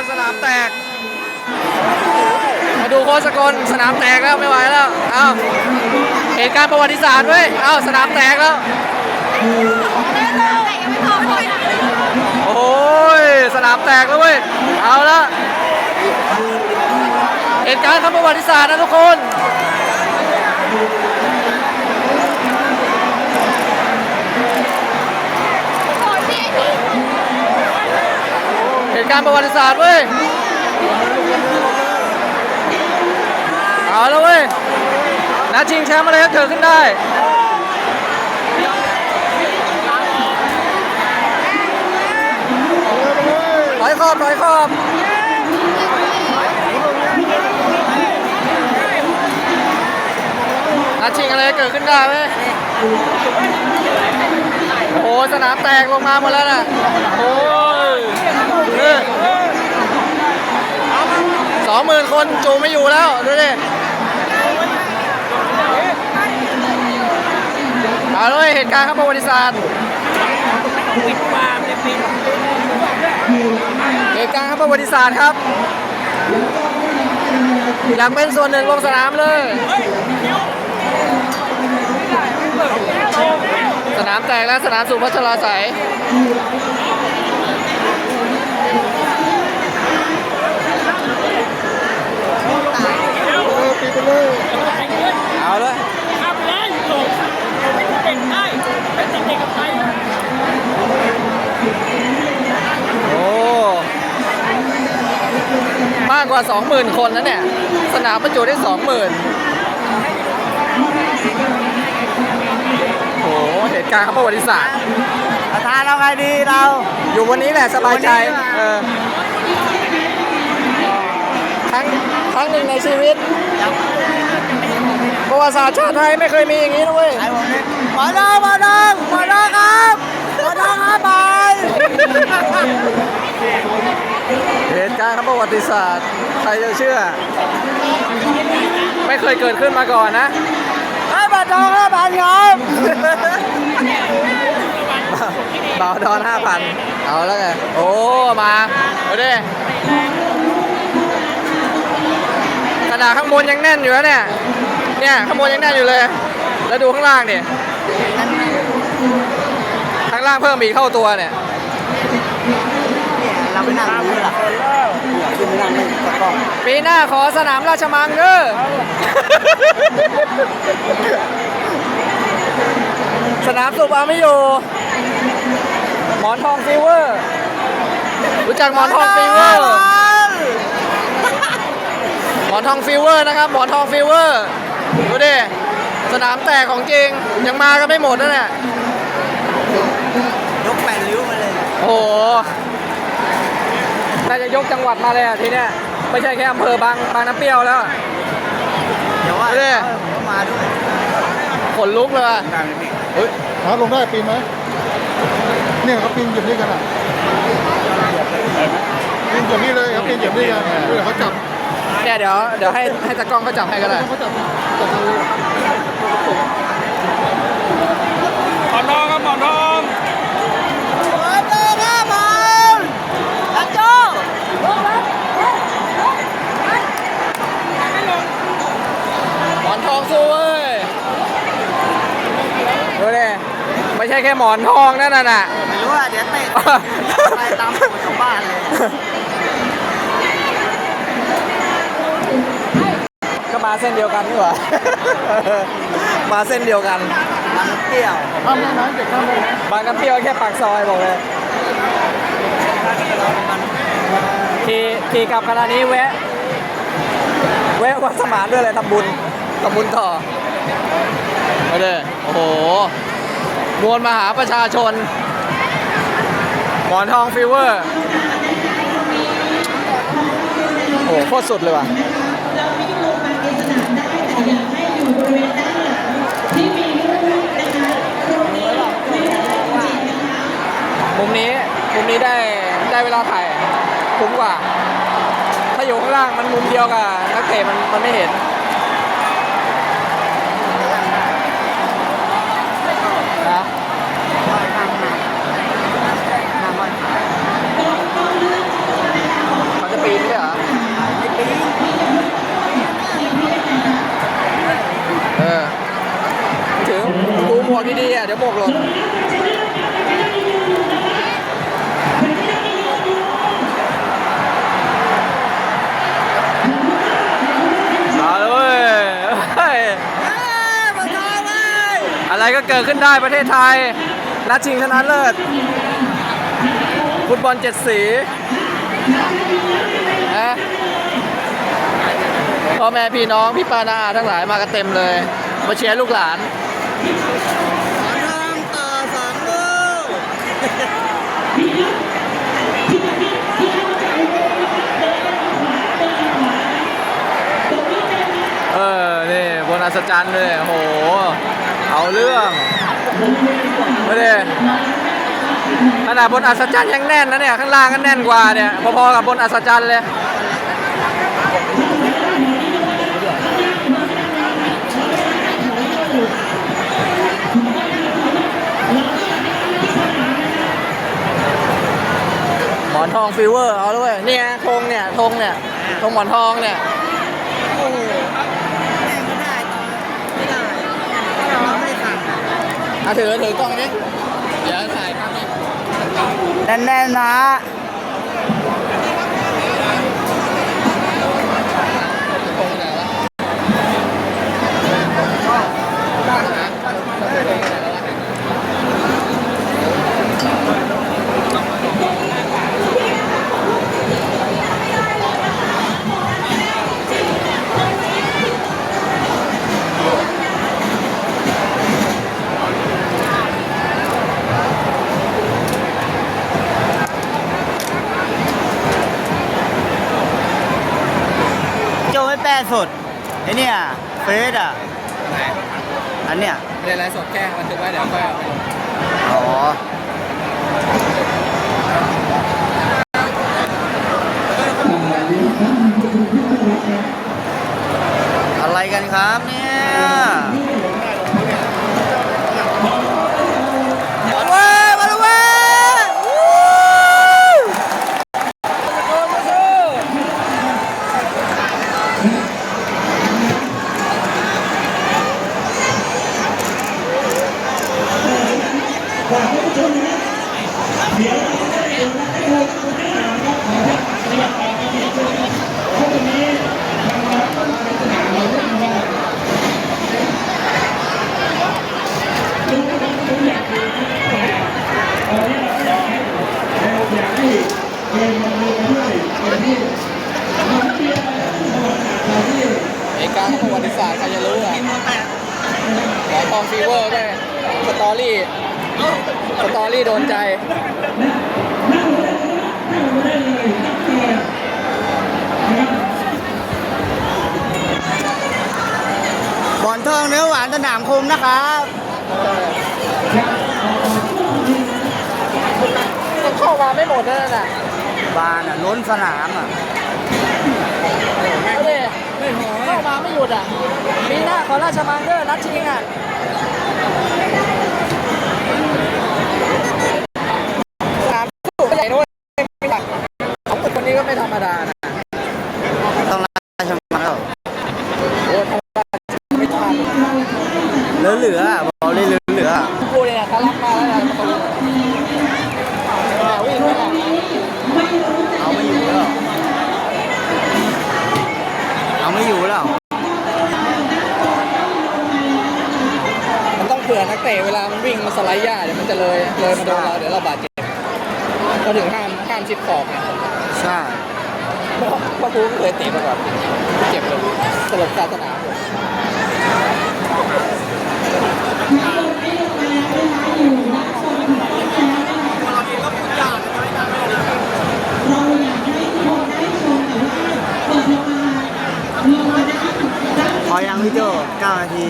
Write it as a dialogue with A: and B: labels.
A: ลสนามแตก มาดูโค้ชสกลสนามแตกแล้วไม่ไหวแล้ว เอ้าเหตุการณ์ประวัติศาสตร์เว้ย เอ้าสนามแตกแล้ว โอ้ยสนามแตกแล้วเว้ย เอาละเหตุการณ์ครั้งประวัติศาสตร์นะทุกคน การณ์ประวัติศาสตร์เว้ย เอาแล้วเว้ยนัดชิงแชมป์อะไรก็เกิดขึ้นได้ ถอยขอบถอยขอบนัดชิงอะไรก็เกิดขึ้นได้เว้ยโอ้สนามแตกลงมาหมดแล้วน่ะโอ้ สองหมื่นคนจูไม่อยู่แล้ว ดูดิเอาเลยเหตุการณ์ครับประวัติศาสตร์เหตุการณ์ครับประวัติศาสตร์ครับอยากเป็นส่วนหนึ่งลงสนามเลย สนามแตกแล้วสนามสุพัชราใสยเอาเลย
B: ทำได้จบเป็นได้เป็นเด็กกับไทย
A: โอ้ มากก ว่า 20,000 คนนะเนี่ย สนามบรรจุได้ 20,000โอ้โหเหตุการณ์ครับประวัติศาสตร์
C: ประธานเราไงดีเรา
A: อยู่วันนี้แหละสบายใจ
C: วันนี้
A: เออครั้งครั้งหนึ่งในชีวิต ประวัติศาสตร์ชาติไทยไม่เคยมีอย่างนี้นะเว้ย
C: ไอ้ผมเนี่ยหมอดองหมอดองหมอดองครับหมอดองครับไป
A: เหตุการณ์ครับประวัติศาสตร์ ใครจะเชื่อ ไม่เคยเกิดขึ้นมาก่อนนะ
C: ไอ้หมอดองครับพันครับ
A: บ่าวดอนห้าพันเอาแล้วไง โอ้ มาเอาดิขนาดข้างบนยังแน่นอยู่แล้วเนี่ย เนี่ยข้างบนยังแน่นอยู่เลย แล้วดูข้างล่างเนี่ยข้างล่างเพิ่มอีกเท่าตัวเนี่ย
C: เรา ไปนั่งดูหลักขึ้นไปนั่งนี่ตะกล้อง
A: ปีหน้าขอสนามราชมังเด้อสนามสุบเอาไม่อยู่ หมอนทองฟีเวอร์ รู้จักหมอนทองฟีเวอร์ หมอนทองฟีเวอร์นะครับ หมอนทองฟีเวอร์ดูดิ สนามแตกของจริง ยังมากันไม่หมดนะเนี่ย
C: ยกแปดริ้วมาเลย
A: โอ้โห น่าจะยกจังหวัดมาเลยอะทีเนี้ยไม่ใช่แค่อำเภอบางบางน้ำเปรี้ยวแล้วอะ
C: เดี๋ยวว่า
A: เอาดิ
C: ผมก็มาด้วย
A: ขนลุกเลยอะ
D: เฮ้ยหาลงได้ปีนไหมเนี่ยเขาปีนเหยียบนี่กันอะปีนเหยียบนี่เลยเขาปีนเหยียบนี่กันเดี๋ยวเขาจับ
A: เนี่ยเดี๋ยวเดี๋ยวให้ให้ตากล้องเขาจับให้ก็ได้
D: เขาจับจับมือ
B: หมอนทองครับหมอนทอง
C: หมอดองครับผมอาโจ
A: หมอนทองสู้เว้ยดูดิ ไม่ใช่แค่หมอนทองนั่นน่ะ
C: ไม่รู้ว่าเดี๋ยวเตะไปตามสูตรของบ้านเลย
A: ก็มาเส้นเดียวกันนี่หว่า มาเส้นเดียวกัน
C: มันเปรี้ยว
D: ข้ามแม่น้ำเด็กข้ามแม่น้
A: บางน้ำเปรี้ยวแค่ปากซอยบอกเลยขี่ขี่กลับขณะนี้แวะ แวะวัดสมานด้วยเลยทำบุญทำบุญต่อมาเลยโอ้โห มวลมหาประชาชน หมอนทองฟีเวอร์ โอ้โหโคตรสุดเลยว่ะมุมนี้มุมนี้ได้ได้เวลาถ่ายคุ้มกว่า ถ้าอยู่ข้างล่างมันมุมเดียวกับนักเตะมันมันไม่เห็นนะเขาจะ เนี่ยเดี๋ยวหมกหล่นเอาเลยเว้ยเฮ้ย
C: มาทองเลย
A: อะไรก็เกิดขึ้นได้ประเทศไทย นัดชิงชนะเลิศฟุตบอลเจ็ดสีนะพ่อแม่พี่น้อง พี่ปานาอาทั้งหลายมากันเต็มเลย มาเชียร์ลูกหลาน
C: มาทองต่อสองลูก
A: เออ นี่บนอัศจรรย์เลย โห เอาเรื่องไม่ได้ขนาดบนอัศจรรย์ยังแน่นนะเนี่ย ข้างล่างก็แน่นกว่าเนี่ย พอๆกับบนอัศจรรย์เลย อนทองฟีเวอร์เอาด้วยเนี่ยธงเนี่ยธงเนี่ยธงหมอนทองเนี่ย
C: โอ้โหไม่ได้ต่อไม่ได้เราไม่สั่ง
A: อาถือถือกล้องนี้เดี๋ยวถ่ายภาพนี้
C: แน่นๆนะ สดไอเนี่ยเฟสอะอันเนี้ย
A: เรียนอะไรสดแค่บันทึกไว้เดี๋ยวค่อยเอาไปลง
C: อ๋อ อะไรกันครับเนี่ยมาเว้ยมาเว้ยวู้
A: เอกการประวัติศาสตร์ใครจะรู้อะหมอนทองฟีเวอร์ด้วย สตอรี่สตอรี่โดนใจ
C: บอนทองเนื้อหวานสนามคมนะครับ
A: มันเข้ามาไม่หมดนั่นน่ะ
C: บานอะล้นสนามอะ
A: เอาดิเข้ามาไม่หยุดอะปีหน้าขอราชมังเกอร์นัดชิงอะสามสู้ใหญ่ด้วยไม่หลักของคนนี้ ก็ไม่ธรรมดานะ
C: ต้องราชมังแล้ว
A: โอ้ธรรมดาไม่ทัน
C: เหลือเหลือๆอะบอกเลยเหลือเหลือๆอะ
A: กูเนี่ยทะลักมาแล้วนะประตูมาวิ่งไม่ได้
C: เอาไม่อยู่แล้วเอาไม่อยู่แล้ว
A: มันต้องเผื่อนักเตะเวลามันวิ่งมันสไลด์หญ้าเดี๋ยวมันจะเลยเลยมาโดนเราเดี๋ยวเราบาดเจ็บก็ถึงห้ามห้ามชิดขอบไง
C: ใช่
A: เพราะเพราะกูก็เคยเตะมาก่อนเจ็บเลยสลบคาสนามเลย
C: พอยังพี่โจ9นาที